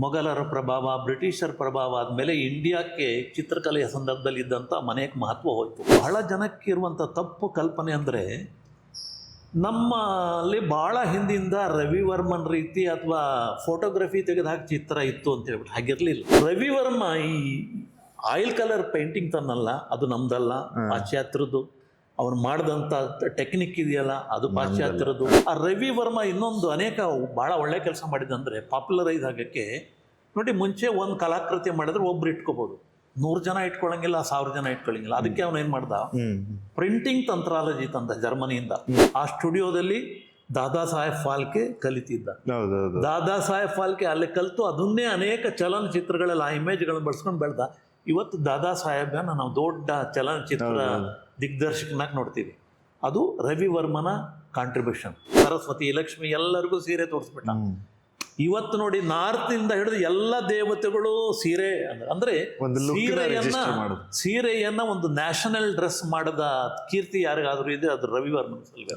ಮೊಘಲರ ಪ್ರಭಾವ ಬ್ರಿಟಿಷರ ಪ್ರಭಾವ ಆದಮೇಲೆ ಇಂಡಿಯಾಕ್ಕೆ ಚಿತ್ರಕಲೆಯ ಸಂದರ್ಭದಲ್ಲಿ ಇದ್ದಂಥ ಅನೇಕ ಮಹತ್ವ ಹೋಯಿತು. ಬಹಳ ಜನಕ್ಕೆ ಇರುವಂಥ ತಪ್ಪು ಕಲ್ಪನೆ ಅಂದರೆ ನಮ್ಮಲ್ಲಿ ಭಾಳ ಹಿಂದಿಂದ ರವಿವರ್ಮನ್ ರೀತಿ ಅಥವಾ ಫೋಟೋಗ್ರಫಿ ತೆಗೆದ ಹಾಕಿ ಚಿತ್ರ ಇತ್ತು ಅಂತ ಹೇಳ್ಬಿಟ್ಟು ಹಾಗಿರಲಿಲ್ಲ. ರವಿವರ್ಮ ಈ ಆಯಿಲ್ ಕಲರ್ ಪೇಂಟಿಂಗ್ ತನ್ನಲ್ಲ ಅದು ನಮ್ದಲ್ಲ ಪಾಶ್ಚಾತ್ಯರದ್ದು. ಅವ್ನು ಮಾಡಿದಂಥ ಟೆಕ್ನಿಕ್ ಇದೆಯಲ್ಲ ಅದು ಪಾಶ್ಚಾತ್ಯರದ್ದು. ಆ ರವಿ ವರ್ಮ ಇನ್ನೊಂದು ಅನೇಕ ಭಾಳ ಒಳ್ಳೆ ಕೆಲಸ ಮಾಡಿದಂದ್ರೆ ಪಾಪ್ಯುಲರೈಸ್ ಆಗಕ್ಕೆ ನೋಡಿ ಮುಂಚೆ ಒಂದು ಕಲಾಕೃತಿ ಮಾಡಿದ್ರೆ ಒಬ್ರು ಇಟ್ಕೋಬೋದು. ನೂರು ಜನ ಇಟ್ಕೊಳ್ಳಂಗಿಲ್ಲ ಸಾವಿರ ಜನ ಇಟ್ಕೊಳ್ಳಂಗಿಲ್ಲ ಅದಕ್ಕೆ ಅವನು ಏನು ಮಾಡ್ದ? ಪ್ರಿಂಟಿಂಗ್ ತಂತ್ರಾಲಜಿ ತಂದ ಜರ್ಮನಿಯಿಂದ. ಆ ಸ್ಟುಡಿಯೋದಲ್ಲಿ ದಾದಾ ಸಾಹೇಬ್ ಫಾಲ್ಕೆ ಕಲಿತಿದ್ದ. ದಾದಾ ಸಾಹೇಬ್ ಫಾಲ್ಕೆ ಅಲ್ಲಿ ಕಲಿತು ಅದನ್ನೇ ಅನೇಕ ಚಲನಚಿತ್ರಗಳಲ್ಲಿ ಆ ಇಮೇಜ್ಗಳನ್ನ ಬಳಸ್ಕೊಂಡು ಬೆಳೆದ. ಇವತ್ತು ದಾದಾ ಸಾಹೇಬನ ನಾವು ದೊಡ್ಡ ಚಲನಚಿತ್ರ ದಿಗ್ದರ್ಶಕನಾಗಿ ನೋಡ್ತೀವಿ. ಅದು ರವಿ ವರ್ಮನ ಕಾಂಟ್ರಿಬ್ಯೂಷನ್ ಸರಸ್ವತಿ ಲಕ್ಷ್ಮಿ ಎಲ್ಲರಿಗೂ ಸೀರೆ ತೋರಿಸ್ಬಿಟ್ಟ. ಇವತ್ತು ನೋಡಿ ನಾರ್ತ್ ಇಂದ ಹಿಡಿದು ಎಲ್ಲ ದೇವತೆಗಳು ಸೀರೆ ಅಂದ್ರೆ- ಸೀರೆಯನ್ನ. ಸೀರೆಯನ್ನ ಒಂದು ನ್ಯಾಷನಲ್ ಡ್ರೆಸ್ ಮಾಡದ ಕೀರ್ತಿ ಯಾರಿಗಾದ್ರೂ ಇದೆ ಅದು ರವಿವರ್ಮನ್ ಸಲ್ವೇ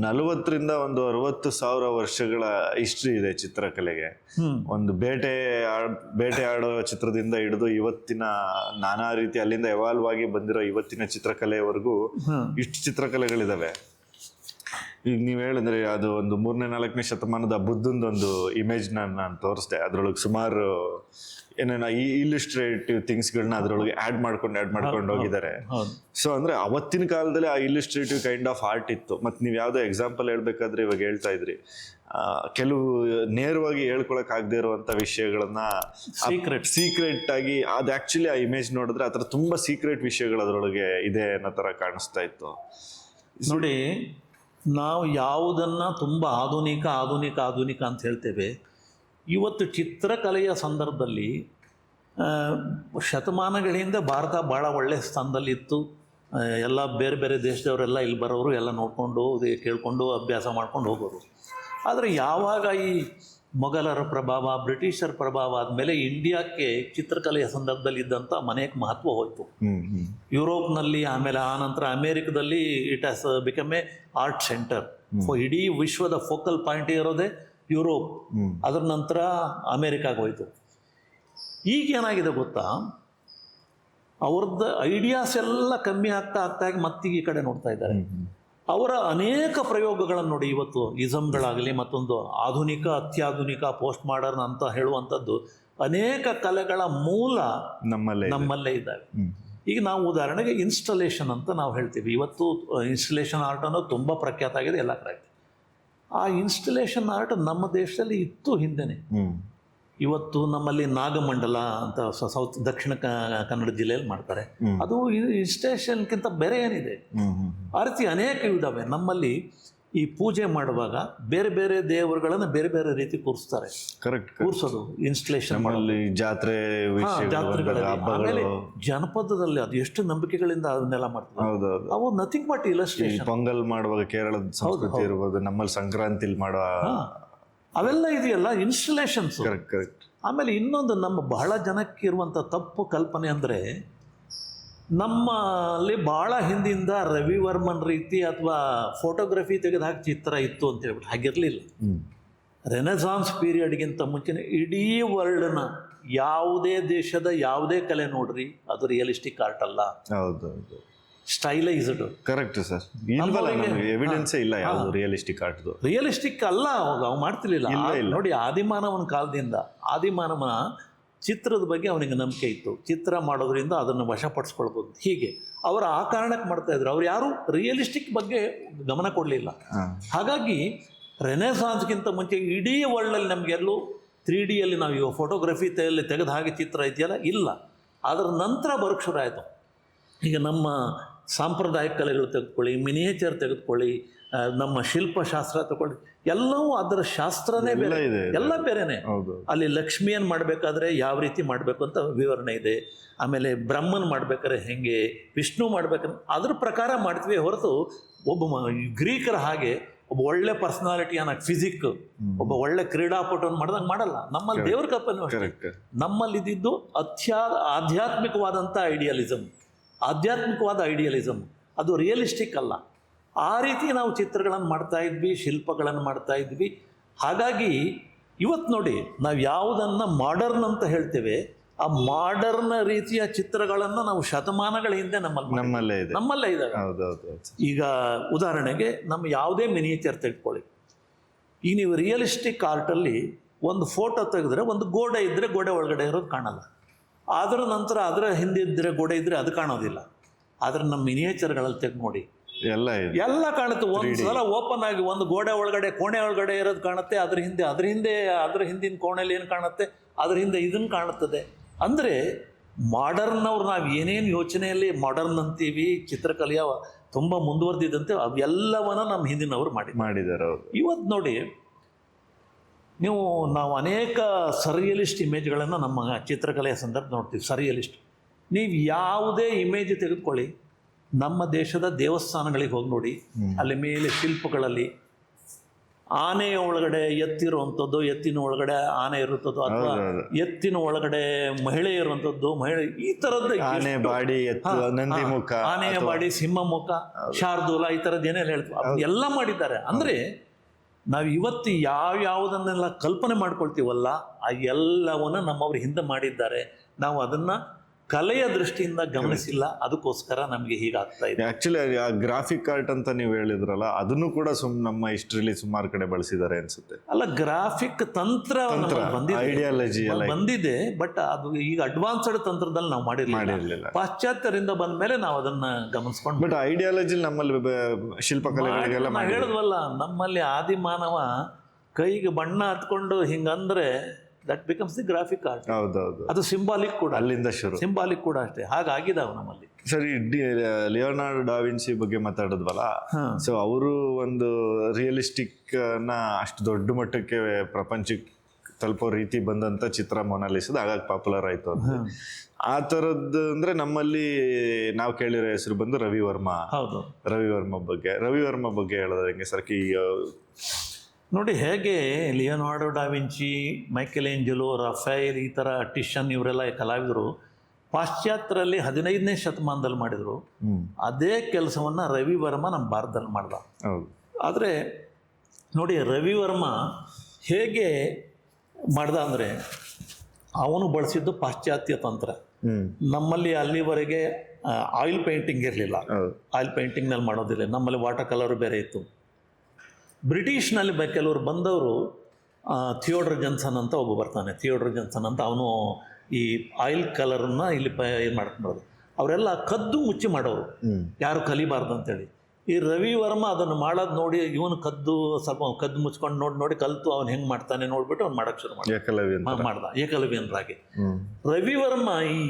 ನಲವತ್ತರಿಂದ ಒಂದು ಅರವತ್ತು ಸಾವಿರ ವರ್ಷಗಳ ಹಿಸ್ಟ್ರಿ ಇದೆ ಚಿತ್ರಕಲೆಗೆ. ಒಂದು ಬೇಟೆ ಆಡ್- ಬೇಟೆ ಆಡೋ ಚಿತ್ರದಿಂದ ಹಿಡಿದು ಇವತ್ತಿನ ನಾನಾ ರೀತಿ ಅಲ್ಲಿಂದ ಎವಾಲ್ವ್ ಆಗಿ ಬಂದಿರೋ ಇವತ್ತಿನ ಚಿತ್ರಕಲೆವರೆಗೂ ಇಷ್ಟು ಚಿತ್ರಕಲೆಗಳಿದಾವೆ. ಈಗ ನೀವು ಹೇಳಿದ್ರೆ ಅದು ಒಂದು ಮೂರನೇ ನಾಲ್ಕನೇ ಶತಮಾನದ ಬುದ್ಧಂದೊಂದು ಇಮೇಜ್ ನಾನು ತೋರಿಸ್ದೆ. ಅದರೊಳಗೆ ಸುಮಾರು ಏನೇನ ಈ ಇಲಿಸ್ಟ್ರೇಟಿವ್ ಥಿಂಗ್ಸ್ಗಳನ್ನ ಅದರೊಳಗೆ ಆ್ಯಡ್ ಮಾಡ್ಕೊಂಡು ಆ್ಯಡ್ ಮಾಡ್ಕೊಂಡು ಹೋಗಿದ್ದಾರೆ. ಸೊ ಅಂದ್ರೆ ಅವತ್ತಿನ ಕಾಲದಲ್ಲಿ ಆ ಇಲಿಸ್ಟ್ರೇಟಿವ್ ಕೈಂಡ್ ಆಫ್ ಆರ್ಟ್ ಇತ್ತು. ಮತ್ತು ನೀವು ಯಾವುದೋ ಎಕ್ಸಾಂಪಲ್ ಹೇಳ್ಬೇಕಾದ್ರೆ ಇವಾಗ ಹೇಳ್ತಾ ಇದ್ರಿ. ಕೆಲವು ನೇರವಾಗಿ ಹೇಳ್ಕೊಳಕ್ ಆಗದೆ ಇರುವಂತ ವಿಷಯಗಳನ್ನ ಸೀಕ್ರೆಟ್ ಸೀಕ್ರೆಟ್ ಆಗಿ ಅದು ಆಕ್ಚುಲಿ ಆ ಇಮೇಜ್ ನೋಡಿದ್ರೆ ಆ ಥರ ತುಂಬಾ ಸೀಕ್ರೆಟ್ ವಿಷಯಗಳು ಅದರೊಳಗೆ ಇದೆ ಅನ್ನೋ ಥರ ಕಾಣಿಸ್ತಾ ಇತ್ತು. ನೋಡಿ ನಾವು ಯಾವುದನ್ನ ತುಂಬ ಆಧುನಿಕ ಆಧುನಿಕ ಆಧುನಿಕ ಅಂತ ಹೇಳ್ತೇವೆ. ಇವತ್ತು ಚಿತ್ರಕಲೆಯ ಸಂದರ್ಭದಲ್ಲಿ ಶತಮಾನಗಳಿಂದ ಶತಮಾನಗಳ ಹಿಂದೆ ಭಾರತ ಭಾಳ ಒಳ್ಳೆಯ ಸ್ಥಾನದಲ್ಲಿತ್ತು. ಎಲ್ಲ ಬೇರೆ ಬೇರೆ ದೇಶದವರೆಲ್ಲ ಇಲ್ಲಿ ಬರೋರು ಎಲ್ಲ ನೋಡಿಕೊಂಡು ಕೇಳಿಕೊಂಡು ಅಭ್ಯಾಸ ಮಾಡ್ಕೊಂಡು ಹೋಗೋರು. ಆದರೆ ಯಾವಾಗ ಈ ಮೊಘಲರ ಪ್ರಭಾವ ಬ್ರಿಟಿಷರ ಪ್ರಭಾವ ಆದಮೇಲೆ ಇಂಡಿಯಾಕ್ಕೆ ಚಿತ್ರಕಲೆಯ ಸಂದರ್ಭದಲ್ಲಿ ಇದ್ದಂಥ ಮನೆಯ ಮಹತ್ವ ಹೋಯಿತು. ಯುರೋಪ್ನಲ್ಲಿ ಆಮೇಲೆ ಆ ನಂತರ ಅಮೇರಿಕದಲ್ಲಿ it has become a art centre ಇಡೀ ವಿಶ್ವದ ಫೋಕಲ್ ಪಾಯಿಂಟ್ ಇರೋದೇ ಯುರೋಪ್ ಅದರ ನಂತರ ಅಮೇರಿಕಾಗೆ ಹೋಯ್ತು. ಈಗ ಏನಾಗಿದೆ ಗೊತ್ತಾ? ಅವ್ರದ್ದು ಐಡಿಯಾಸ್ ಎಲ್ಲ ಕಮ್ಮಿ ಆಗ್ತಾ ಆಗ್ತಾ ಮತ್ತೀಗ ಈ ಕಡೆ ನೋಡ್ತಾ ಇದ್ದಾರೆ. ಅವರ ಅನೇಕ ಪ್ರಯೋಗಗಳನ್ನು ನೋಡಿ ಇವತ್ತು ಇಸಮ್ಗಳಾಗಲಿ ಮತ್ತೊಂದು ಆಧುನಿಕ ಅತ್ಯಾಧುನಿಕ ಪೋಸ್ಟ್ ಮಾಡರ್ನ್ ಅಂತ ಹೇಳುವಂಥದ್ದು ಅನೇಕ ಕಲೆಗಳ ಮೂಲ ನಮ್ಮಲ್ಲೇ. ನಮ್ಮಲ್ಲೇ ಇದ್ದಾವೆ. ಈಗ ನಾವು ಉದಾಹರಣೆಗೆ ಇನ್ಸ್ಟಲೇಷನ್ ಅಂತ ನಾವು ಹೇಳ್ತೀವಿ. ಇವತ್ತು ಇನ್ಸ್ಟಲೇಷನ್ ಆರ್ಟ್ ಅನ್ನೋದು ತುಂಬ ಪ್ರಖ್ಯಾತ ಆಗಿದೆ ಎಲ್ಲ ಕಡೆ ಆ ಇನ್ಸ್ಟಲೇಷನ್ ಆರ್ಟ್ ನಮ್ಮ ದೇಶದಲ್ಲಿ ಇತ್ತು ಹಿಂದೆನೆ. ಇವತ್ತು ನಮ್ಮಲ್ಲಿ ನಾಗಮಂಡಲ ಅಂತ ಸೌತ್ ದಕ್ಷಿಣ ಕ- ಕನ್ನಡ ಜಿಲ್ಲೆಯಲ್ಲಿ ಮಾಡ್ತಾರೆ. ಅದು ಇನ್ಸ್ಟೇಷನ್ಗಿಂತ ಬೇರೆ ಏನಿದೆ? ಆ ರೀತಿ ಅನೇಕ ಇದಾವೆ. ನಮ್ಮಲ್ಲಿ ಈ ಪೂಜೆ ಮಾಡುವಾಗ ಬೇರೆ ಬೇರೆ ದೇವರುಗಳನ್ನು ಬೇರೆ ಬೇರೆ ರೀತಿ ಕೂರಿಸ್ತಾರೆ. ಕರೆಕ್ಟ್ ಕೂರಿಸೋದು ಇನ್ಸ್ಟಲೇಷನ್ ಜಾತ್ರೆ ಆಮೇಲೆ ಜನಪದದಲ್ಲಿ ಅದು ಎಷ್ಟು ನಂಬಿಕೆಗಳಿಂದ ಅದನ್ನೆಲ್ಲ ಮಾಡ್ತಾರೆ ಅವು ನಥಿಂಗ್ ಬಟ್ ಇಲಸ್ಟ್ರೇಷನ್ ಪೊಂಗಲ್ ಮಾಡುವಾಗ ಕೇರಳದ ಸಂಸ್ಕೃತಿ ಇರ್ಬೋದು ನಮ್ಮಲ್ಲಿ ಸಂಕ್ರಾಂತಿಲಿ ಮಾಡೋ ಅವೆಲ್ಲ ಇದೆಯಲ್ಲ ಇನ್ಸ್ಟಲೇಷನ್ಸ್ ಕರೆಕ್ಟ್ ಕರೆಕ್ಟ್ ಆಮೇಲೆ ಇನ್ನೊಂದು ನಮ್ಮ ಬಹಳ ಜನಕ್ಕೆ ಇರುವಂಥ ತಪ್ಪು ಕಲ್ಪನೆ ಅಂದರೆ ನಮ್ಮಲ್ಲಿ ಭಾಳ ಹಿಂದಿಂದ ರವಿವರ್ಮನ್ ರೀತಿ ಅಥವಾ ಫೋಟೋಗ್ರಫಿ ತೆಗೆದು ಹಾಕಿ ಚಿತ್ರ ಇತ್ತು ಅಂತ ಹೇಳ್ಬಿಟ್ಟು ಹಾಗಿರಲಿಲ್ಲ. ರೆನೆಸಾನ್ಸ್ ಪೀರಿಯಡ್ಗಿಂತ ಮುಂಚೆನೇ ಇಡೀ ವರ್ಲ್ಡ್ನ ಯಾವುದೇ ದೇಶದ ಯಾವುದೇ ಕಲೆ ನೋಡ್ರಿ ಅದು ರಿಯಲಿಸ್ಟಿಕ್ ಆರ್ಟ್ ಅಲ್ಲ. ಹೌದು ಸ್ಟೈಲೈಸ್ಡ್ ಕರೆಕ್ಟ್ ಸರ್ ಎವಿಡೆನ್ಸ್ ಇಲ್ಲ ಯಾವುದು ರಿಯಲಿಸ್ಟಿಕ್ ಆರ್ಟ್ದು ರಿಯಲಿಸ್ಟಿಕ್ ಅಲ್ಲ ಅವಾಗ ಅವು ಮಾಡ್ತಿರ್ಲಿಲ್ಲ. ನೋಡಿ ಆದಿಮಾನವನ ಕಾಲದಿಂದ ಆದಿಮಾನವನ ಚಿತ್ರದ ಬಗ್ಗೆ ಅವನಿಗೆ ನಂಬಿಕೆ ಇತ್ತು. ಚಿತ್ರ ಮಾಡೋದ್ರಿಂದ ಅದನ್ನು ವಶಪಡಿಸ್ಕೊಳ್ಬೋದು. ಹೀಗೆ ಅವರು ಆ ಕಾರಣಕ್ಕೆ ಮಾಡ್ತಾ ಇದ್ರು. ಅವ್ರು ಯಾರು ರಿಯಲಿಸ್ಟಿಕ್ ಬಗ್ಗೆ ಗಮನ ಕೊಡಲಿಲ್ಲ. ಹಾಗಾಗಿ ರೆನೆಸಾನ್ಸ್ಗಿಂತ ಮುಂಚೆ ಇಡೀ ವರ್ಲ್ಡಲ್ಲಿ ನಮಗೆಲ್ಲೂ ತ್ರೀ ಡಿಯಲ್ಲಿ ನಾವು ಇವಾಗ ಫೋಟೋಗ್ರಫಿ ತೆಯಲ್ಲಿ ತೆಗೆದ ಹಾಗೆ ಚಿತ್ರ ಇದೆಯಲ್ಲ? ಇಲ್ಲ. ಅದರ ನಂತರ ಬರೋಕ್ಕೆ ಶುರು ಆಯಿತು ಈಗ ನಮ್ಮ ಸಾಂಪ್ರದಾಯಿಕ ಕಲೆಗಳು ತೆಗೆದುಕೊಳ್ಳಿ ಮಿನಿಯೇಚರ್ ತೆಗೆದುಕೊಳ್ಳಿ ನಮ್ಮ ಶಿಲ್ಪಶಾಸ್ತ್ರ ತಗೊಳ್ಳಿ ಎಲ್ಲವೂ ಅದರ ಶಾಸ್ತ್ರನೇ ಬೇರೆ. ಇದೆ ಎಲ್ಲ ಬೇರೆನೆ. ಹೌದು. ಅಲ್ಲಿ ಲಕ್ಷ್ಮಿಯನ್ ಮಾಡಬೇಕಾದ್ರೆ ಯಾವ ರೀತಿ ಮಾಡಬೇಕು ಅಂತ ವಿವರಣೆ ಇದೆ. ಆಮೇಲೆ ಬ್ರಹ್ಮನ್ ಮಾಡ್ಬೇಕಾದ್ರೆ ಹೆಂಗೆ ವಿಷ್ಣು ಮಾಡ್ಬೇಕಂದ್ರೆ ಅದ್ರ ಪ್ರಕಾರ ಮಾಡ್ತೀವಿ ಹೊರತು ಒಬ್ಬ ಗ್ರೀಕರ ಹಾಗೆ ಒಬ್ಬ ಒಳ್ಳೆ ಪರ್ಸನಾಲಿಟಿ ಅನ್ನೋ ಫಿಸಿಕ್ ಒಬ್ಬ ಒಳ್ಳೆ ಕ್ರೀಡಾಪಟುವನ್ನು ಮಾಡ್ದಂಗೆ ಮಾಡಲ್ಲ. ನಮ್ಮಲ್ಲಿ ದೇವ್ರ ಕಲ್ಪನೆ ಅಷ್ಟೇ. ನಮ್ಮಲ್ಲಿ ಇದ್ದಿದ್ದು ಅತ್ಯಾ ಆಧ್ಯಾತ್ಮಿಕವಾದಂಥ ಐಡಿಯಲಿಸಮ್ ಆಧ್ಯಾತ್ಮಿಕವಾದ ಐಡಿಯಲಿಸಮ್ ಅದು ರಿಯಲಿಸ್ಟಿಕ್ ಅಲ್ಲ. ಆ ರೀತಿ ನಾವು ಚಿತ್ರಗಳನ್ನು ಮಾಡ್ತಾ ಇದ್ವಿ ಶಿಲ್ಪಗಳನ್ನು ಮಾಡ್ತಾ ಇದ್ವಿ. ಹಾಗಾಗಿ ಇವತ್ತು ನೋಡಿ ನಾವು ಯಾವುದನ್ನು ಮಾಡರ್ನ್ ಅಂತ ಹೇಳ್ತೇವೆ ಆ ಮಾಡರ್ನ್ ರೀತಿಯ ಚಿತ್ರಗಳನ್ನು ನಾವು ಶತಮಾನಗಳ ಹಿಂದೆ ನಮ್ಮಲ್ಲಿ. ನಮ್ಮಲ್ಲೇ ಇದೆ. ನಮ್ಮಲ್ಲೇ ಇದೆ ಈಗ ಉದಾಹರಣೆಗೆ ನಮ್ಮ ಯಾವುದೇ ಮಿನಿಯೇಚರ್ ತೆಗೆದುಕೊಳ್ಳಿ. ಈಗ ನೀವು ರಿಯಲಿಸ್ಟಿಕ್ ಆರ್ಟಲ್ಲಿ ಒಂದು ಫೋಟೋ ತೆಗೆದ್ರೆ ಒಂದು ಗೋಡೆ ಇದ್ದರೆ ಗೋಡೆ ಒಳಗಡೆ ಇರೋದು ಕಾಣಲ್ಲ. ಅದರ ನಂತರ ಅದರ ಹಿಂದೆ ಇದ್ದರೆ ಗೋಡೆ ಇದ್ದರೆ ಅದು ಕಾಣೋದಿಲ್ಲ. ಆದರೆ ನಮ್ಮ ಮಿನಿಯೇಚರ್ಗಳಲ್ಲಿ ತೆಗೆದು ನೋಡಿ ಎಲ್ಲ ಎಲ್ಲ ಕಾಣುತ್ತೆ. ಒಂದು ಸಲ ಓಪನ್ ಆಗಿ ಒಂದು ಗೋಡೆ ಒಳಗಡೆ ಕೋಣೆ ಒಳಗಡೆ ಇರೋದು ಕಾಣುತ್ತೆ ಅದ್ರ ಹಿಂದೆ ಅದ್ರ ಹಿಂದೆ ಅದ್ರ ಹಿಂದಿನ ಕೋಣೆಯಲ್ಲಿ ಏನು ಕಾಣುತ್ತೆ ಅದ್ರ ಹಿಂದೆ ಇದನ್ನು ಕಾಣುತ್ತದೆ. ಅಂದರೆ ಮಾಡರ್ನ್ ಅವ್ರು ನಾವು ಏನೇನು ಯೋಚನೆಯಲ್ಲಿ ಮಾಡರ್ನ್ ಅಂತೀವಿ ಚಿತ್ರಕಲೆಯ ತುಂಬ ಮುಂದುವರೆದಿದ್ದಂತೆ ಅವೆಲ್ಲವನ್ನ ನಮ್ಮ ಹಿಂದಿನವರು ಮಾಡಿ ಮಾಡಿದ್ದಾರೆ ಅವರು ಇವತ್ತು ನೋಡಿ ನೀವು ನಾವು ಅನೇಕ ಸರಿಯಲಿಸ್ಟ್ ಇಮೇಜ್ಗಳನ್ನು ನಮ್ಮ ಚಿತ್ರಕಲೆಯ ಸಂದರ್ಭ ನೋಡ್ತೀವಿ ಸರಿಯಲಿಸ್ಟ್ ನೀವು ಯಾವುದೇ ಇಮೇಜ್ ತೆಗೆದುಕೊಳ್ಳಿ ನಮ್ಮ ದೇಶದ ದೇವಸ್ಥಾನಗಳಿಗೆ ಹೋಗಿ ನೋಡಿ ಅಲ್ಲಿ ಮೇಲೆ ಶಿಲ್ಪಗಳಲ್ಲಿ ಆನೆಯ ಒಳಗಡೆ ಎತ್ತಿರುವಂಥದ್ದು ಎತ್ತಿನ ಒಳಗಡೆ ಆನೆ ಇರುತ್ತದ್ದು ಅಥವಾ ಎತ್ತಿನ ಒಳಗಡೆ ಮಹಿಳೆ ಇರುವಂಥದ್ದು ಮಹಿಳೆ ಈ ತರದ ಆನೆ ಬಾಡಿ ಆನೆಯ ಬಾಡಿ ಸಿಂಹ ಮುಖ ಶಾರ್ದೂಲ ಈ ತರದ ಏನೆಲ್ಲ ಹೇಳ್ತೀವಿ. ಎಲ್ಲ ಮಾಡಿದ್ದಾರೆ. ಅಂದ್ರೆ ನಾವು ಇವತ್ತು ಯಾವ ಯಾವ್ದನ್ನೆಲ್ಲ ಕಲ್ಪನೆ ಮಾಡ್ಕೊಳ್ತೀವಲ್ಲ ಆ ಎಲ್ಲವನ್ನ ನಮ್ಮವ್ರ ಹಿಂದೆ ಮಾಡಿದ್ದಾರೆ. ನಾವು ಅದನ್ನ ಕಲೆಯ ದೃಷ್ಟಿಯಿಂದ ಗಮನಿಸಿಲ್ಲ ಅದಕ್ಕೋಸ್ಕರ ನಮಗೆ ಹೀಗಾಗ್ತಾ ಇದೆ. ಆಕ್ಚುಲಿ ಆ ಗ್ರಾಫಿಕ್ ಆರ್ಟ್ ಅಂತ ನೀವು ಹೇಳಿದ್ರಲ್ಲ ಅದನ್ನು ಕೂಡ ಸುಮ್ ನಮ್ಮ ಇಷ್ಟರಲ್ಲಿ ಸುಮಾರು ಕಡೆ ಬಳಸಿದ್ದಾರೆ ಅನ್ಸುತ್ತೆ. ಅಲ್ಲ ಗ್ರಾಫಿಕ್ ತಂತ್ರ ಬಂದಿದೆ. ಐಡಿಯಾಲಜಿ ಎಲ್ಲ ಬಂದಿದೆ ಬಟ್ ಅದು ಈಗ ಅಡ್ವಾನ್ಸ್ಡ್ ತಂತ್ರದಲ್ಲಿ ನಾವು ಮಾಡಿರಲಿಲ್ಲ. ಮಾಡಿರ್ಲಿಲ್ಲ. ಪಾಶ್ಚಾತ್ಯರಿಂದ ಬಂದ ಮೇಲೆ ನಾವು ಅದನ್ನ ಗಮನಿಸ್ಕೊಂಡು ಬಟ್ ಐಡಿಯಾಲಜಿ ನಮ್ಮಲ್ಲಿ ಶಿಲ್ಪಕಲೆಗಳಿಗೆಲ್ಲ ಹೇಳಿದ್ವಲ್ಲ ನಮ್ಮಲ್ಲಿ ಆದಿ ಮಾನವ ಕೈಗೆ ಬಣ್ಣ ಹತ್ಕೊಂಡು ಹಿಂಗಂದ್ರೆ that becomes the graphic art ಹೌದೌದು. ಅದು ಸಿಂಬಾಲಿಕ್ ಕೂಡ. ಅಲ್ಲಿಂದ ಶುರು. ಸಿಂಬಾಲಿಕ್ ಕೂಡ ಅಷ್ಟೇ. ಹಾಗಾಗಿದಾವೆ ನಮ್ಮಲ್ಲಿ. ಸರಿ ಲಿಯೋನಾರ್ಡ್ ಡಾವಿನ್ಸಿ ಬಗ್ಗೆ ಮಾತಾಡಿದ್ವಲ್ಲ. ಸೊ ಅವರು ಒಂದು ರಿಯಲಿಸ್ಟಿಕ್ನ ಅಷ್ಟು ದೊಡ್ಡ ಮಟ್ಟಕ್ಕೆ ಪ್ರಪಂಚಕ್ಕೆ ತಲುಪೋ ರೀತಿ ಬಂದಂತ ಚಿತ್ರ ಮೊನಾಲಿಸದ ಆಗ ಪಾಪ್ಯುಲರ್ ಆಯ್ತು ಅಂತ. ಆ ಥರದ್ದು ಅಂದ್ರೆ ನಮ್ಮಲ್ಲಿ ನಾವು ಕೇಳಿರೋ ಹೆಸರು ಬಂದು ರವಿವರ್ಮ. ಹೌದು. ರವಿ ವರ್ಮ ಬಗ್ಗೆ. ರವಿವರ್ಮ ಬಗ್ಗೆ ಹೇಳೋದು ಹೆಂಗೆ? ಸರ್ ಈ ನೋಡಿ ಹೇಗೆ Leonardo da Vinci Michelangelo Raphael ಈ ಥರ ಟಿಷನ್ ಇವರೆಲ್ಲ ಕಲಾವಿದರು ಪಾಶ್ಚಾತ್ಯರಲ್ಲಿ ಹದಿನೈದನೇ ಶತಮಾನದಲ್ಲಿ ಮಾಡಿದರು. ಅದೇ ಕೆಲಸವನ್ನು ರವಿ ವರ್ಮ ನಮ್ಮ ಭಾರತದಲ್ಲಿ ಮಾಡ್ದ. ಆದರೆ ನೋಡಿ ರವಿವರ್ಮ ಹೇಗೆ ಮಾಡ್ದ ಅಂದರೆ ಅವನು ಬಳಸಿದ್ದು ಪಾಶ್ಚಾತ್ಯ ತಂತ್ರ. ನಮ್ಮಲ್ಲಿ ಅಲ್ಲಿವರೆಗೆ ಆಯಿಲ್ ಪೇಂಟಿಂಗ್ ಇರಲಿಲ್ಲ. ಆಯಿಲ್ ಪೇಂಟಿಂಗ್ನಲ್ಲಿ ಮಾಡೋದಿಲ್ಲ ನಮ್ಮಲ್ಲಿ ವಾಟರ್ ಕಲರ್ ಬೇರೆ ಇತ್ತು. ಬ್ರಿಟಿಷ್ನಲ್ಲಿ ಬ ಕೆಲವರು ಬಂದವರು ಥಿಯೋಡ್ರ್ ಜನ್ಸನ್ ಅಂತ ಒಬ್ಬ ಬರ್ತಾನೆ. ಥಿಯೋಡರ್ ಜನ್ಸನ್ ಅಂತ ಅವನು ಈ ಆಯಿಲ್ ಕಲರನ್ನ ಇಲ್ಲಿ ಪ ಇದು ಮಾಡ್ಕೊಂಡವ್ರು ಅವರೆಲ್ಲ ಕದ್ದು ಮುಚ್ಚಿ ಮಾಡೋರು. ಯಾರು ಕಲಿಬಾರ್ದು ಅಂತೇಳಿ. ಈ ರವಿ ವರ್ಮ ಅದನ್ನು ಮಾಡೋದು ನೋಡಿ ಇವನು ಕದ್ದು ಸ್ವಲ್ಪ ಕದ್ದು ಮುಚ್ಕೊಂಡು ನೋಡಿ ನೋಡಿ ಕಲ್ತು ಅವ್ನು ಹೆಂಗೆ ಮಾಡ್ತಾನೆ ನೋಡ್ಬಿಟ್ಟು ಅವ್ನು ಮಾಡೋಕ್ಕೆ ಶುರು ಮಾಡ್ದ. ಮಾಡ್ದ. ಏಕಲವ್ಯನರಾಗಿ ರವಿ ವರ್ಮ ಈ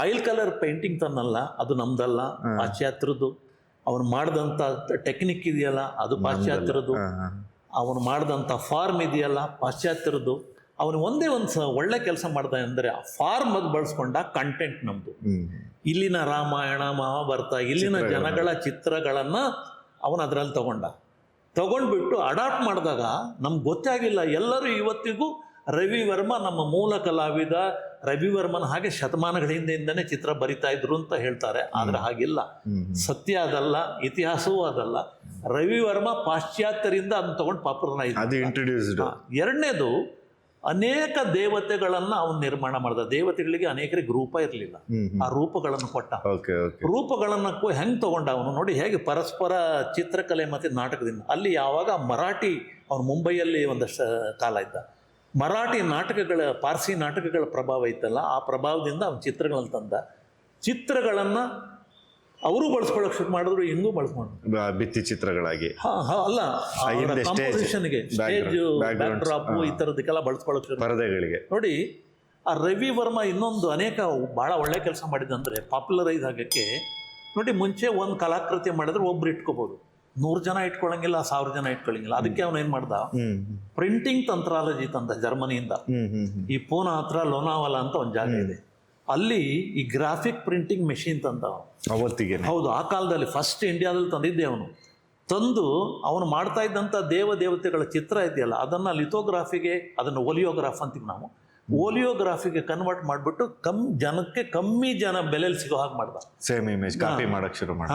ಆಯಿಲ್ ಕಲರ್ ಪೇಂಟಿಂಗ್ ತನ್ನಲ್ಲ ಅದು ನಮ್ದಲ್ಲ ಪಾಶ್ಚಾತ್ಯರದ್ದು. ಅವನು ಮಾಡಿದಂಥ ಟೆಕ್ನಿಕ್ ಇದೆಯಲ್ಲ ಅದು ಹಾ. ಅವನು ಮಾಡಿದಂಥ ಫಾರ್ಮ್ ಇದೆಯಲ್ಲ ಪಾಶ್ಚಾತ್ಯರದ್ದು. ಅವನು ಒಂದೇ ಒಂದು ಸ ಒಳ್ಳೆ ಕೆಲಸ ಮಾಡ್ದ ಅಂದರೆ ಆ ಫಾರ್ಮ್ ಅದು ಬಳಸ್ಕೊಂಡ ಕಂಟೆಂಟ್ ನಮ್ಮದು ಇಲ್ಲಿನ ರಾಮಾಯಣ ಮಹಾಭಾರತ ಇಲ್ಲಿನ ಜನಗಳ ಚಿತ್ರಗಳನ್ನು ಅವನು ಅದರಲ್ಲಿ ತಗೊಂಡ. ತಗೊಂಡ್ಬಿಟ್ಟು ಅಡಾಪ್ಟ್ ಮಾಡಿದಾಗ ನಮ್ಗೆ ಗೊತ್ತಾಗಿಲ್ಲ ಎಲ್ಲರೂ ಇವತ್ತಿಗೂ ರವಿ ವರ್ಮ ನಮ್ಮ ಮೂಲ ಕಲಾವಿದ ರವಿ ವರ್ಮನ ಹಾಗೆ ಶತಮಾನಗಳ ಹಿಂದೆಯಿಂದನೇ ಚಿತ್ರ ಬರಿತಾ ಇದ್ರು ಅಂತ ಹೇಳ್ತಾರೆ. ಆದರೆ ಹಾಗಿಲ್ಲ. ಸತ್ಯ ಅದಲ್ಲ ಇತಿಹಾಸವೂ ಅದಲ್ಲ. ರವಿವರ್ಮ ಪಾಶ್ಚಾತ್ಯರಿಂದ ಅದನ್ನ ತಗೊಂಡು ಪಾಪುರನ ಆಯ್ತು ಅದು ಇಂಟ್ರೊಡ್ಯೂಸ್ಡ್ ಎರಡನೇದು ಅನೇಕ ದೇವತೆಗಳನ್ನ ಅವನು ನಿರ್ಮಾಣ ಮಾಡಿದ. ದೇವತೆಗಳಿಗೆ ಅನೇಕರಿಗೆ ರೂಪ ಇರಲಿಲ್ಲ. ಆ ರೂಪಗಳನ್ನು ಕೊಟ್ಟ. ರೂಪಗಳನ್ನು ಹೆಂಗ್ ತಗೊಂಡ ಅವನು? ನೋಡಿ ಹೇಗೆ ಪರಸ್ಪರ ಚಿತ್ರಕಲೆ ಮತ್ತೆ ನಾಟಕದಿಂದ. ಅಲ್ಲಿ ಯಾವಾಗ ಮರಾಠಿ ಅವನು ಮುಂಬೈಯಲ್ಲಿ ಒಂದಷ್ಟು ಕಾಲ ಇದ್ದ. ಮರಾಠಿ ನಾಟಕಗಳ ಪಾರ್ಸಿ ನಾಟಕಗಳ ಪ್ರಭಾವ ಇತ್ತಲ್ಲ ಆ ಪ್ರಭಾವದಿಂದ ಅವನು ಚಿತ್ರಗಳನ್ನು ತಂದ. ಚಿತ್ರಗಳನ್ನು ಅವರು ಬಳಸ್ಕೊಳ್ಳೋಕೆ ಶುರು ಮಾಡಿದ್ರು ಇನ್ನೂ ಬಳಸ್ಕೊಂಡು ಭಿತ್ತಿ ಚಿತ್ರಗಳಾಗಿ. ಹಾ ಹಾ ಅಲ್ಲ ಕಂಪೋಸಿಷನ್ಗೆ ಸ್ಟೇಜ್ ಬ್ಯಾಕ್ಡ್ರಾಪ್ ಈ ಥರದಕ್ಕೆಲ್ಲ ಬಳಸ್ಕೊಳ್ಳೋಕೆ ಪರದೆಗಳಿಗೆ. ನೋಡಿ ಆ ರವಿ ವರ್ಮ ಇನ್ನೊಂದು ಅನೇಕ ಭಾಳ ಒಳ್ಳೆ ಕೆಲಸ ಮಾಡಿದಂದರೆ ಪಾಪ್ಯುಲರೈಸ್ ಆಗಕ್ಕೆ ನೋಡಿ ಮುಂಚೆ ಒಂದು ಕಲಾಕೃತಿ ಮಾಡಿದ್ರೆ ಒಬ್ರು ಇಟ್ಕೋಬೋದು. ನೂರು ಜನ ಇಟ್ಕೊಳ್ಳಂಗಿಲ್ಲ ಸಾವಿರ ಜನ ಇಟ್ಕೊಳ್ಳಂಗಿಲ್ಲ ಅದಕ್ಕೆ ಅವನು ಏನು ಮಾಡ್ದ? ಪ್ರಿಂಟಿಂಗ್ ತಂತ್ರಾಲಜಿ ತಂದ ಜರ್ಮನಿಯಿಂದ. ಈ ಪೂನಾ ಹತ್ರ ಲೋನಾವಲ ಅಂತ ಒಂದು ಜಾಗ ಇದೆ. ಅಲ್ಲಿ ಈ ಗ್ರಾಫಿಕ್ ಪ್ರಿಂಟಿಂಗ್ ಮೆಷಿನ್ ತಂದ. ಅವತ್ತಿಗೆ ಹೌದು ಆ ಕಾಲದಲ್ಲಿ ಫಸ್ಟ್ ಇಂಡಿಯಾದಲ್ಲಿ ತಂದಿದ್ದೆ ಅವನು. ತಂದು ಅವನು ಮಾಡ್ತಾ ಇದ್ದಂಥ ದೇವ ದೇವತೆಗಳ ಚಿತ್ರ ಇದೆಯಲ್ಲ ಅದನ್ನು ಲಿಥೋಗ್ರಾಫಿಗೆ ಅದನ್ನು ಓಲಿಯೋಗ್ರಾಫ್ ಅಂತೀವಿ ನಾವು. ಓಲಿಯೋಗ್ರಾಫಿಗೆ ಕನ್ವರ್ಟ್ ಮಾಡಿಬಿಟ್ಟು ಕಮ್ ಜನಕ್ಕೆ ಕಮ್ಮಿ ಜನ ಬೆಲೆಯಲ್ಲಿ ಸಿಗೋ ಹಾಗೆ ಮಾಡ್ದ. ಸೇಮ್ ಇಮೇಜ್ ಕಾಪಿ ಮಾಡಕ್ ಶುರು ಮಾಡ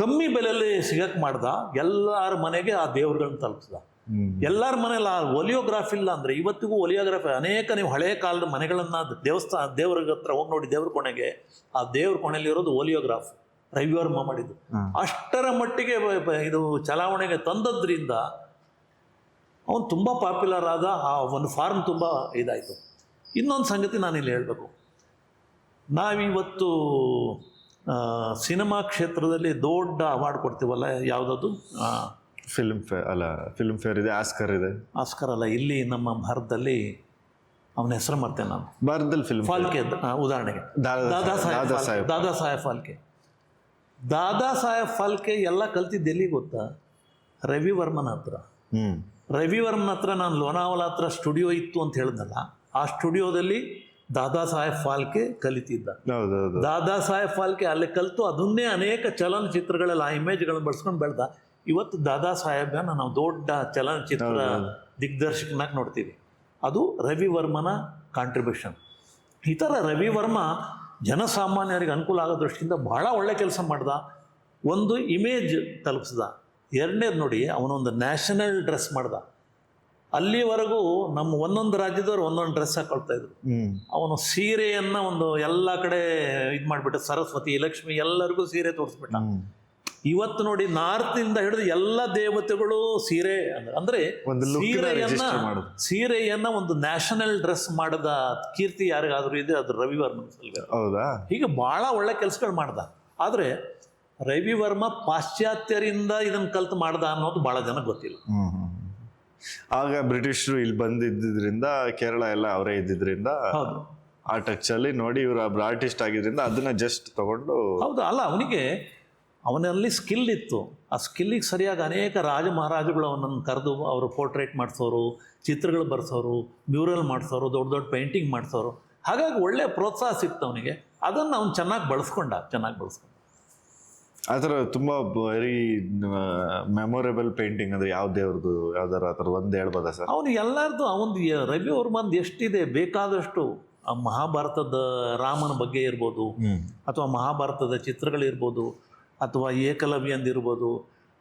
ಕಮ್ಮಿ ಬೆಲೆಯಲ್ಲಿ ಸಿಗಕ್ಕೆ ಮಾಡ್ದ ಎಲ್ಲರ ಮನೆಗೆ ಆ ದೇವ್ರುಗಳನ್ನ ತಲುಪಿಸ್ದ. ಎಲ್ಲರ ಮನೇಲಿ ಆ ಒಲಿಯೋಗ್ರಾಫ್ ಇಲ್ಲ ಅಂದರೆ ಇವತ್ತಿಗೂ ಒಲಿಯೋಗ್ರಾಫಿ ಅನೇಕ ನೀವು ಹಳೆಯ ಕಾಲದ ಮನೆಗಳನ್ನು ದೇವಸ್ಥಾನ ದೇವ್ರ ಹತ್ರ ಹೋಗಿ ನೋಡಿ ದೇವ್ರ ಕೊನೆಗೆ ಆ ದೇವ್ರ ಕೊನೆಯಲ್ಲಿ ಇರೋದು ಒಲಿಯೋಗ್ರಾಫ್. ರವಿವರ್ಮ ಮಾಡಿದ್ದು. ಅಷ್ಟರ ಮಟ್ಟಿಗೆ ಇದು ಚಲಾವಣೆಗೆ ತಂದದ್ರಿಂದ ಅವನು ತುಂಬ ಪಾಪ್ಯುಲರ್ ಆದ ಆ ಒಂದು ಫಾರ್ಮ್ ತುಂಬ ಇದಾಯಿತು. ಇನ್ನೊಂದು ಸಂಗತಿ ನಾನಿಲ್ಲಿ ಹೇಳಬೇಕು. ನಾವಿವತ್ತು ಸಿನಿಮಾ ಕ್ಷೇತ್ರದಲ್ಲಿ ದೊಡ್ಡ ಅವಾರ್ಡ್ ಕೊಡ್ತೀವಲ್ಲ ಯಾವುದದು? ಫಿಲ್ಮ್ ಫೇರ್ ಅಲ್ಲ ಫಿಲ್ಮ್ ಫೇರ್ ಇದೆ ಆಸ್ಕರ್ ಇದೆ. ಆಸ್ಕರ್ ಅಲ್ಲ ಇಲ್ಲಿ ನಮ್ಮ ಭಾರತದಲ್ಲಿ ಅವನ ಹೆಸರು ಮಾಡ್ತೇನೆ ನಾನು. ಭಾರತದಲ್ಲಿ ಫಿಲ್ಮ್ ಫಾಲ್ಕೆ ಉದಾಹರಣೆಗೆ. ದಾದಾ ಸಾಹೇಬ್ ದಾದಾ. ಸಾಹೇಬ್ ಫಾಲ್ಕೆ ದಾದಾ ಸಾಹೇಬ್. ಫಾಲ್ಕೆ. ಎಲ್ಲ ಕಲ್ತಿದ್ದು ಎಲ್ಲಿ ಗೊತ್ತಾ? ರವಿವರ್ಮನ ಹತ್ರ. ಹ್ಮ್. ರವಿವರ್ಮನ ಹತ್ರ ನಾನು ಲೋನಾವಲ ಹತ್ರ ಸ್ಟುಡಿಯೋ ಇತ್ತು ಅಂತ ಹೇಳಿದ್ನಲ್ಲ ಆ ಸ್ಟುಡಿಯೋದಲ್ಲಿ ದಾದಾ ಸಾಹೇಬ್ ಫಾಲ್ಕೆ ಕಲಿತಿದ್ದ. ದಾದಾ ಸಾಹೇಬ್ ಫಾಲ್ಕೆ ಅಲ್ಲಿ ಕಲಿತು ಅದನ್ನೇ ಅನೇಕ ಚಲನಚಿತ್ರಗಳಲ್ಲಿ ಆ ಇಮೇಜ್ಗಳನ್ನು ಬಳಸ್ಕೊಂಡು ಬೆಳೆದ. ಇವತ್ತು ದಾದಾ ಸಾಹೇಬನ ನಾವು ದೊಡ್ಡ ಚಲನಚಿತ್ರ ದಿಗ್ದರ್ಶಕನಾಗಿ ನೋಡ್ತೀವಿ. ಅದು ರವಿವರ್ಮನ ಕಾಂಟ್ರಿಬ್ಯೂಷನ್ ಈ ಥರ ರವಿವರ್ಮ ಜನಸಾಮಾನ್ಯರಿಗೆ ಅನುಕೂಲ ಆಗೋ ದೃಷ್ಟಿಯಿಂದ ಬಹಳ ಒಳ್ಳೆ ಕೆಲಸ ಮಾಡ್ದ. ಒಂದು ಇಮೇಜ್ ತಲುಪಿಸ್ದ. ಎರಡನೇದು ನೋಡಿ ಅವನೊಂದು ನ್ಯಾಷನಲ್ ಡ್ರೆಸ್ ಮಾಡ್ದ. ಅಲ್ಲಿವರೆಗೂ ನಮ್ಮ ಒಂದೊಂದು ರಾಜ್ಯದವ್ರು ಒಂದೊಂದು ಡ್ರೆಸ್ ಹಾಕೊಳ್ತಾ ಇದ್ರು. ಅವನು ಸೀರೆಯನ್ನ ಒಂದು ಎಲ್ಲ ಕಡೆ ಇದು ಮಾಡಿಬಿಟ್ಟ ಸರಸ್ವತಿ ಲಕ್ಷ್ಮಿ ಎಲ್ಲರಿಗೂ ಸೀರೆ ತೋರಿಸ್ಬಿಟ್ಟ. ಇವತ್ತು ನೋಡಿ ನಾರ್ತ್ ಇಂದ ಹಿಡಿದು ಎಲ್ಲ ದೇವತೆಗಳು ಸೀರೆ ಅಂದ- ಅಂದ್ರೆ ಸೀರೆಯನ್ನ ಸೀರೆಯನ್ನ ಒಂದು ನ್ಯಾಷನಲ್ ಡ್ರೆಸ್ ಮಾಡದ ಕೀರ್ತಿ ಯಾರಿಗಾದ್ರೂ ಇದೆ ಅದು ರವಿವರ್ಮನ್ ಹೌದಾ? ಹೀಗೆ ಬಹಳ ಒಳ್ಳೆ ಕೆಲಸಗಳು ಮಾಡ್ದ. ಆದ್ರೆ ರವಿವರ್ಮ ಪಾಶ್ಚಾತ್ಯರಿಂದ ಇದನ್ನ ಕಲ್ತು ಮಾಡ್ದ ಅನ್ನೋದು ಬಹಳ ಜನ ಗೊತ್ತಿಲ್ಲ. ಆಗ ಬ್ರಿಟಿಷರು ಇಲ್ಲಿ ಬಂದಿದ್ದರಿಂದ ಕೇರಳ ಎಲ್ಲ ಅವರೇ ಇದ್ದಿದ್ರಿಂದ ಆ ಟಚ್ ಅಲ್ಲಿ ನೋಡಿ ಇವರು ಆರ್ಟಿಸ್ಟ್ ಆಗಿದ್ರಿಂದ ಅದನ್ನ ಜಸ್ಟ್ ತಗೊಂಡು ಹೌದು ಅಲ್ಲ ಅವನಿಗೆ ಅವನಲ್ಲಿ ಸ್ಕಿಲ್ ಇತ್ತು. ಆ ಸ್ಕಿಲ್ಲಿಗೆ ಸರಿಯಾಗಿ ಅನೇಕ ರಾಜ ಮಹಾರಾಜಗಳು ಅವನನ್ನು ಕರೆದು ಅವರು ಪೋರ್ಟ್ರೇಟ್ ಮಾಡಿಸೋರು ಚಿತ್ರಗಳು ಬರ್ಸೋರು ಮ್ಯೂರಲ್ ಮಾಡಿಸೋರು ದೊಡ್ಡ ದೊಡ್ಡ ಪೇಂಟಿಂಗ್ ಮಾಡಿಸೋರು. ಹಾಗಾಗಿ ಒಳ್ಳೆಯ ಪ್ರೋತ್ಸಾಹ ಸಿಕ್ತು ಅವನಿಗೆ. ಅದನ್ನು ಅವನು ಚೆನ್ನಾಗಿ ಬಳಸ್ಕೊಂಡ ಚೆನ್ನಾಗಿ ಬಳಸ್ಕೊಂಡ. ಆ ಥರ ತುಂಬ ವೆರಿ ಮೆಮೊರೇಬಲ್ ಪೇಂಟಿಂಗ್ ಅಂದ್ರೆ ಯಾವ ದೇವ್ರದ್ದು ಯಾವ್ದಾರ ಆ ಥರ ಒಂದು ಹೇಳ್ಬೋದಾ ಸರ್? ಅವನು ಎಲ್ಲರದು ಅವನು ರವಿ ವರ್ಮಂದು ಎಷ್ಟಿದೆ ಬೇಕಾದಷ್ಟು ಆ ಮಹಾಭಾರತದ ರಾಮನ ಬಗ್ಗೆ ಇರ್ಬೋದು ಅಥವಾ ಮಹಾಭಾರತದ ಚಿತ್ರಗಳಿರ್ಬೋದು ಅಥವಾ ಏಕಲವ್ಯಂದಿರ್ಬೋದು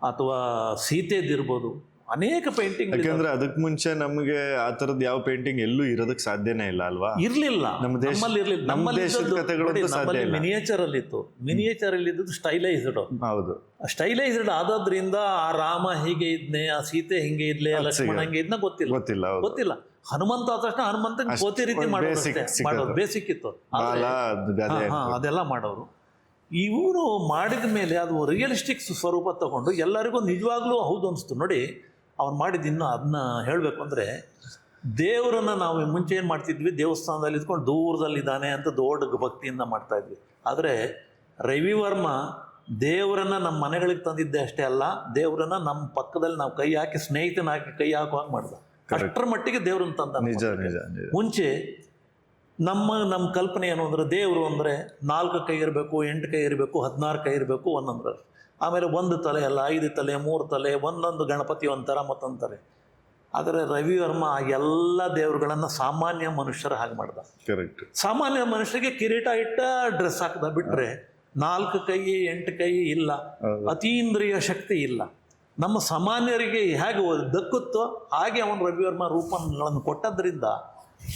ಅಥವಾ ಸೀತೆದಿರ್ಬೋದು ಅನೇಕ ಪೇಂಟಿಂಗ್ ಯಾಕಂದ್ರೆ ಅದಕ್ಕೆ ಮುಂಚೆ ನಮಗೆ ಆ ತರದ್ ಯಾವ ಪೇಂಟಿಂಗ್ ಎಲ್ಲೂ ಇರೋದಕ್ಕೆ ಸಾಧ್ಯನೇ ಇಲ್ಲ ಅಲ್ವಾ? ಇರ್ಲಿಲ್ಲ. ನಮ್ಮ ನಮ್ಮಲ್ಲಿ ಇರ್ಲಿಲ್ಲ. ನಮ್ಮ ದೇಶದ ಕಥೆಗಳು ಸಾಧ್ಯ ನಮ್ಮಲ್ಲಿ ಮಿನಿಯೇಚರ್ ಅಲ್ಲಿ ಇತ್ತು. ಮಿನಿಯೇಚರ್ ಅಲ್ಲಿ ಇದ್ದದ್ದು ಸ್ಟೈಲೈಸ್ಡ್ ಹೌದು. ಸ್ಟೈಲೈಸ್ಡ್ ಆದದ್ರಿಂದ ಆ ರಾಮ ಹೀಗೆ ಇದ್ನೆ ಆ ಸೀತೆ ಹಿಂಗೆ ಇದ್ಲೆ ಲಕ್ಷ್ಮಣ ಹಿಂಗೆ ಇದ್ನ ಗೊತ್ತಿಲ್ಲ. ಗೊತ್ತಿಲ್ಲ ಗೊತ್ತಿಲ್ಲ. ಹನುಮಂತ ಆದ ತಕ್ಷಣ ಹನುಮಂತ ಕೋತಿ ರೀತಿ ಮಾಡೋದು ಬೇಸಿಕ್ ಇತ್ತು. ಅದೆಲ್ಲ ಮಾಡೋರು. ಇವರು ಮಾಡಿದ ಮೇಲೆ ಅದು ರಿಯಲಿಸ್ಟಿಕ್ ಸ್ವರೂಪ ತಗೊಂಡು ಎಲ್ಲರಿಗೂ ನಿಜವಾಗ್ಲೂ ಹೌದು ಅನಿಸ್ತು ನೋಡಿ ಅವ್ನು ಮಾಡಿದ ಇನ್ನು ಅದನ್ನ ಹೇಳಬೇಕು ಅಂದರೆ ದೇವರನ್ನು ನಾವು ಮುಂಚೆ ಏನು ಮಾಡ್ತಿದ್ವಿ? ದೇವಸ್ಥಾನದಲ್ಲಿ ಇದ್ಕೊಂಡು ದೂರದಲ್ಲಿದ್ದಾನೆ ಅಂತ ದೊಡ್ಡ ಭಕ್ತಿಯಿಂದ ಮಾಡ್ತಾ ಇದ್ವಿ. ಆದರೆ ರವಿವರ್ಮ ದೇವರನ್ನು ನಮ್ಮ ಮನೆಗಳಿಗೆ ತಂದಿದ್ದೆ ಅಷ್ಟೇ ಅಲ್ಲ ದೇವರನ್ನು ನಮ್ಮ ಪಕ್ಕದಲ್ಲಿ ನಾವು ಕೈ ಹಾಕಿ ಸ್ನೇಹಿತನ ಹಾಕಿ ಕೈ ಹಾಗೆ ಮಾಡ್ದ. ಅಷ್ಟರ ಮಟ್ಟಿಗೆ ದೇವ್ರನ್ನ ತಂದ ನಿಜ ನಿಜ. ಮುಂಚೆ ನಮ್ಮ ನಮ್ಮ ಕಲ್ಪನೆ ಏನು ಅಂದರೆ ದೇವರು ಅಂದರೆ ನಾಲ್ಕು ಕೈ ಇರಬೇಕು ಎಂಟು ಕೈ ಇರಬೇಕು ಹದಿನಾರು ಕೈ ಇರಬೇಕು ಒಂದೊಂದರಲ್ಲಿ. ಆಮೇಲೆ ಒಂದು ತಲೆ ಅಲ್ಲ ಐದು ತಲೆ ಮೂರು ತಲೆ ಒಂದೊಂದು ಗಣಪತಿ ಒಂಥರ ಮತ್ತೊಂದು ತಲೆ ಆದರೆ ರವಿವರ್ಮ ಆ ಎಲ್ಲ ದೇವರುಗಳನ್ನು ಸಾಮಾನ್ಯ ಮನುಷ್ಯರ ಹಾಗೆ ಮಾಡ್ದ. ಕರೆಕ್ಟ್ ಸಾಮಾನ್ಯ ಮನುಷ್ಯರಿಗೆ ಕಿರೀಟ ಇಟ್ಟ ಡ್ರೆಸ್ ಹಾಕ್ದ ಬಿಟ್ಟರೆ ನಾಲ್ಕು ಕೈ ಎಂಟು ಕೈ ಇಲ್ಲ. ಅತೀಂದ್ರಿಯ ಶಕ್ತಿ ಇಲ್ಲ. ನಮ್ಮ ಸಾಮಾನ್ಯರಿಗೆ ಹೇಗೆ ದಕ್ಕುತ್ತೋ ಹಾಗೆ ಅವನು ರವಿವರ್ಮ ರೂಪಗಳನ್ನು ಕೊಟ್ಟದ್ರಿಂದ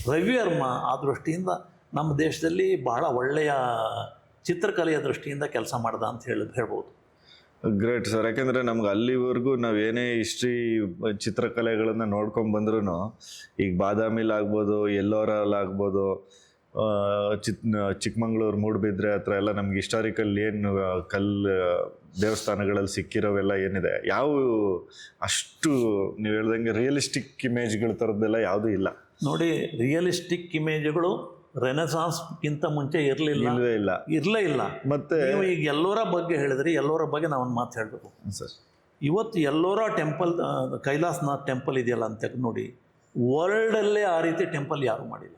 ರವಿವರ್ಮ ಆ ದೃಷ್ಟಿಯಿಂದ ನಮ್ಮ ದೇಶದಲ್ಲಿ ಬಹಳ ಒಳ್ಳೆಯ ಚಿತ್ರಕಲೆಯ ದೃಷ್ಟಿಯಿಂದ ಕೆಲಸ ಮಾಡ್ದ ಅಂತ ಹೇಳಿ ಹೇಳ್ಬೋದು. ಗ್ರೇಟ್ ಸರ್ ಯಾಕೆಂದ್ರೆ ನಮ್ಗೆ ಅಲ್ಲಿವರೆಗೂ ನಾವು ಏನೇ ಹಿಸ್ಟ್ರಿ ಚಿತ್ರಕಲೆಗಳನ್ನು ನೋಡ್ಕೊಂಡು ಬಂದ್ರು ಈಗ ಬಾದಾಮಿಲ್ ಆಗ್ಬೋದು ಎಲ್ಲೋರಲ್ ಆಗ್ಬೋದು ಆ, ಚಿತ್ ಚಿಕ್ಕಮಂಗ್ಳೂರು ಮೂಡುಬಿದ್ರೆ ಹತ್ರ ಎಲ್ಲ ನಮ್ಗೆ ಹಿಸ್ಟಾರಿಕಲ್ ಏನು ಕಲ್ಲು ದೇವಸ್ಥಾನಗಳಲ್ಲಿ ಸಿಕ್ಕಿರೋವೆಲ್ಲ ಏನಿದೆ ಯಾವ ಅಷ್ಟು ನೀವು ಹೇಳ್ದಂಗೆ ರಿಯಲಿಸ್ಟಿಕ್ ಇಮೇಜ್ಗಳ ಥರದ್ದೆಲ್ಲ ಯಾವುದೂ ಇಲ್ಲ. ನೋಡಿ ರಿಯಲಿಸ್ಟಿಕ್ ಇಮೇಜ್ಗಳು ರೆನೆಸಾನ್ಸ್ಗಿಂತ ಮುಂಚೆ ಇರಲಿಲ್ಲ. ಇಲ್ಲವೇ ಇಲ್ಲ. ಇರಲೇ ಇಲ್ಲ. ಮತ್ತೆ ನೀವು ಈಗ ಎಲ್ಲೋರ ಬಗ್ಗೆ ಹೇಳಿದ್ರಿ ಎಲ್ಲೋರ ಬಗ್ಗೆ ನಾವು ಒಂದು ಮಾತು ಹೇಳಬೇಕು. ಸರ್. ಇವತ್ತು ಎಲ್ಲೋರ ಟೆಂಪಲ್ ಕೈಲಾಸನಾಥ್ ಟೆಂಪಲ್ ಇದೆಯಲ್ಲ ಅಂತ ನೋಡಿ ವರ್ಲ್ಡಲ್ಲೇ ಆ ರೀತಿ ಟೆಂಪಲ್ ಯಾರು ಮಾಡಿಲ್ಲ.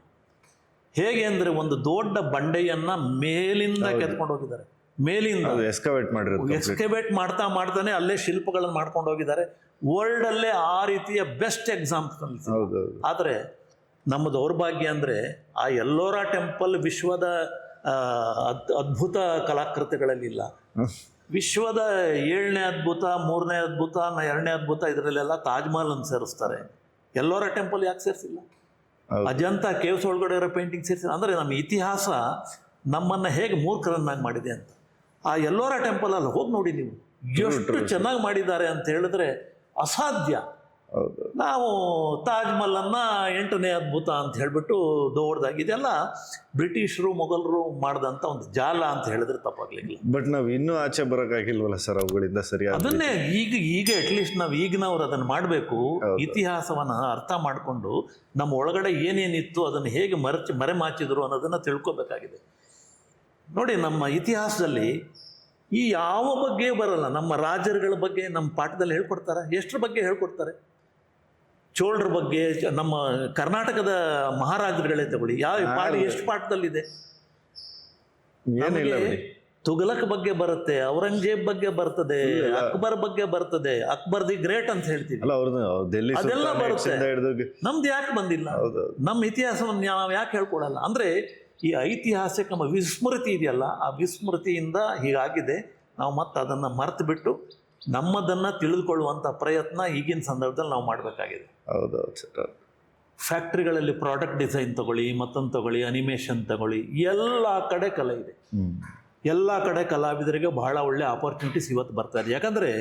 ಹೇಗೆ ಅಂದರೆ ಒಂದು ದೊಡ್ಡ ಬಂಡೆಯನ್ನು ಮೇಲಿಂದ ಕೆತ್ಕೊಂಡು ಹೋಗಿದ್ದಾರೆ ಮೇಲಿಂದ. ಎಸ್ಕವೇಟ್ ಮಾಡಿರೋದು ಎಸ್ಕವೇಟ್ ಮಾಡ್ತಾ ಮಾಡ್ತಾನೆ ಅಲ್ಲೇ ಶಿಲ್ಪಗಳನ್ನು ಮಾಡ್ಕೊಂಡು ಹೋಗಿದ್ದಾರೆ ವರ್ಲ್ಡಲ್ಲೇ ಆ ರೀತಿಯ ಬೆಸ್ಟ್ ಎಕ್ಸಾಂಪಲ್. ಆದರೆ ನಮ್ಮ ದೌರ್ಭಾಗ್ಯ ಅಂದರೆ ಆ ಎಲ್ಲೋರ ಟೆಂಪಲ್ ವಿಶ್ವದ ಅದ್ಭುತ ಕಲಾಕೃತಿಗಳಲ್ಲಿಲ್ಲ. ವಿಶ್ವದ ಏಳನೇ ಅದ್ಭುತ ಮೂರನೇ ಅದ್ಭುತ ಎರಡನೇ ಅದ್ಭುತ ಇದರಲ್ಲೆಲ್ಲ ತಾಜ್ ಮಹಲ್ ಅಂತ ಸೇರಿಸ್ತಾರೆ. ಎಲ್ಲೋರ ಟೆಂಪಲ್ ಯಾಕೆ ಸೇರಿಸಿಲ್ಲ. ಅಜಂತ ಕೇವ್ಸ್ ಒಳಗಡೆ ಇರೋ ಪೇಂಟಿಂಗ್ ಸೇರಿಸಿಲ್ಲ. ಅಂದರೆ ನಮ್ಮ ಇತಿಹಾಸ ನಮ್ಮನ್ನು ಹೇಗೆ ಮೂರ್ಖರನ್ನಾಗಿ ಮಾಡಿದೆ ಅಂತ. ಆ ಎಲ್ಲೋರ ಟೆಂಪಲಲ್ಲಿ ಹೋಗಿ ನೋಡಿ ನೀವು. ಎಷ್ಟು ಚೆನ್ನಾಗಿ ಮಾಡಿದ್ದಾರೆ ಅಂತ ಹೇಳಿದ್ರೆ ಅಸಾಧ್ಯ. ನಾವು ತಾಜ್ಮಹಲ್ ಅನ್ನ ಎಂಟನೇ ಅದ್ಭುತ ಅಂತ ಹೇಳಿಬಿಟ್ಟು ದೊಡ್ಡದಾಗಿ ಇದೆಲ್ಲ ಬ್ರಿಟಿಷರು ಮೊಘಲರು ಮಾಡಿದಂಥ ಒಂದು ಜಾಲ ಅಂತ ಹೇಳಿದ್ರೆ ತಪ್ಪಾಗ್ಲಿಕ್ಕಿಲ್ಲ. ಬಟ್ ನಾವು ಇನ್ನೂ ಆಚೆ ಬರೋಕ್ಕಾಗಿಲ್ವಲ್ಲ ಸರ್ ಅವುಗಳಿಂದ ಸರಿ ಅದನ್ನೇ ಈಗ ಈಗ ಅಟ್ಲೀಸ್ಟ್ ನಾವು ಈಗಿನವ್ರು ಅದನ್ನು ಮಾಡಬೇಕು ಇತಿಹಾಸವನ್ನು ಅರ್ಥ ಮಾಡಿಕೊಂಡು ನಮ್ಮ ಒಳಗಡೆ ಏನೇನಿತ್ತು ಅದನ್ನು ಹೇಗೆ ಮರೆಚಿ ಮರೆಮಾಚಿದ್ರು ಅನ್ನೋದನ್ನು ತಿಳ್ಕೊಬೇಕಾಗಿದೆ. ನೋಡಿ ನಮ್ಮ ಇತಿಹಾಸದಲ್ಲಿ ಈ ಯಾವ ಬಗ್ಗೆ ಬರಲ್ಲ ನಮ್ಮ ರಾಜರುಗಳ ಬಗ್ಗೆ ನಮ್ಮ ಪಾಠದಲ್ಲಿ ಹೇಳ್ಕೊಡ್ತಾರೆ ಎಷ್ಟರ ಬಗ್ಗೆ ಹೇಳ್ಕೊಡ್ತಾರೆ? ಚೋಳರ ಬಗ್ಗೆ ನಮ್ಮ ಕರ್ನಾಟಕದ ಮಹಾರಾಜರುಗಳೇ ತಗೊಳ್ಳಿ. ಯಾವ ಪಾಠ ಎಷ್ಟು ಪಾಠದಲ್ಲಿದೆ? ಏನಿಲ್ಲ ತುಗಲಕ್ ಬಗ್ಗೆ ಬರುತ್ತೆ ಔರಂಗಜೇಬ್ ಬಗ್ಗೆ ಬರ್ತದೆ ಅಕ್ಬರ್ ಬಗ್ಗೆ ಬರ್ತದೆ ಅಕ್ಬರ್ ದಿ ಗ್ರೇಟ್ ಅಂತ ಹೇಳ್ತೀವಿ. ಅದೆಲ್ಲ ಬರುತ್ತೆ. ನಮ್ದು ಯಾಕೆ ಬಂದಿಲ್ಲ? ನಮ್ಮ ಇತಿಹಾಸವನ್ನು ನಾವು ಯಾಕೆ ಹೇಳ್ಕೊಡಲ್ಲ ಅಂದ್ರೆ ಈ ಐತಿಹಾಸಿಕ ವಿಸ್ಮೃತಿ ಇದೆಯಲ್ಲ ಆ ವಿಸ್ಮೃತಿಯಿಂದ ಹೀಗಾಗಿದೆ. ನಾವು ಮತ್ತೆ ಅದನ್ನ ಮರೆತು ಬಿಟ್ಟು ನಮ್ಮದನ್ನು ತಿಳಿದುಕೊಳ್ಳುವಂಥ ಪ್ರಯತ್ನ ಈಗಿನ ಸಂದರ್ಭದಲ್ಲಿ ನಾವು ಮಾಡಬೇಕಾಗಿದೆ. ಹೌದೌದು ಸರ್ ಫ್ಯಾಕ್ಟ್ರಿಗಳಲ್ಲಿ ಪ್ರಾಡಕ್ಟ್ ಡಿಸೈನ್ ತಗೊಳ್ಳಿ ಮತ್ತೊಂದು ತಗೊಳ್ಳಿ ಅನಿಮೇಷನ್ ತಗೊಳ್ಳಿ ಎಲ್ಲ ಕಡೆ ಕಲೆ ಇದೆ. ಎಲ್ಲ ಕಡೆ ಕಲಾವಿದರಿಗೆ ಬಹಳ ಒಳ್ಳೆ ಆಪರ್ಚುನಿಟೀಸ್ ಇವತ್ತು ಬರ್ತಾ ಇದೆ. ಯಾಕಂದರೆ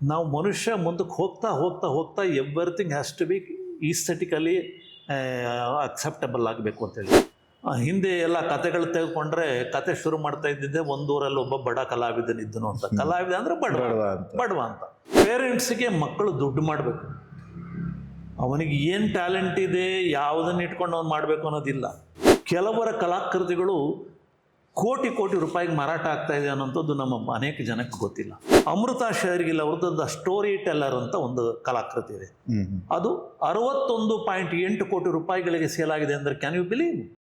ನಾವು ಮನುಷ್ಯ ಮುಂದಕ್ಕೆ ಹೋಗ್ತಾ ಹೋಗ್ತಾ ಹೋಗ್ತಾ everything has to be aesthetically acceptable ಆಗಬೇಕು ಅಂತೇಳಿ ಆ, ಹಿಂದೆ ಎಲ್ಲ ಕತೆಗಳು ತೆಗೆದುಕೊಂಡ್ರೆ ಕತೆ ಶುರು ಮಾಡ್ತಾ ಇದ್ದಿದ್ದೆ ಒಂದೂರಲ್ಲಿ ಒಬ್ಬ ಬಡ ಕಲಾವಿದನಿದ್ದನು ಅಂತ. ಕಲಾವಿದ ಅಂದ್ರೆ ಬಡವ. ಬಡವ ಅಂತ. ಪೇರೆಂಟ್ಸ್ಗೆ ಮಕ್ಕಳು ದುಡ್ಡು ಮಾಡಬೇಕು. ಅವನಿಗೆ ಏನು ಟ್ಯಾಲೆಂಟ್ ಇದೆ ಯಾವುದನ್ನು ಇಟ್ಕೊಂಡು ಅವ್ನು ಮಾಡಬೇಕು ಅನ್ನೋದಿಲ್ಲ. ಕೆಲವರ ಕಲಾಕೃತಿಗಳು ಕೋಟಿ ಕೋಟಿ ರೂಪಾಯಿಗೆ ಮಾರಾಟ ಆಗ್ತಾ ಇದೆ ಅನ್ನೋಂಥದ್ದು ನಮ್ಮ ಅನೇಕ ಜನಕ್ಕೆ ಗೊತ್ತಿಲ್ಲ. ಅಮೃತ ಶೇರ್ಗಿಲ್ ಅವ್ರದ್ದು ಸ್ಟೋರಿ ಟೆಲ್ಲರ್ ಅಂತ ಒಂದು ಕಲಾಕೃತಿ ಇದೆ. ಅದು ಅರವತ್ತೊಂದು ಪಾಯಿಂಟ್ ಎಂಟು ಕೋಟಿ ರೂಪಾಯಿಗಳಿಗೆ ಸೇಲ್ ಆಗಿದೆ ಅಂದರೆ ಕ್ಯಾನ್ ಯು ಬಿಲೀವ್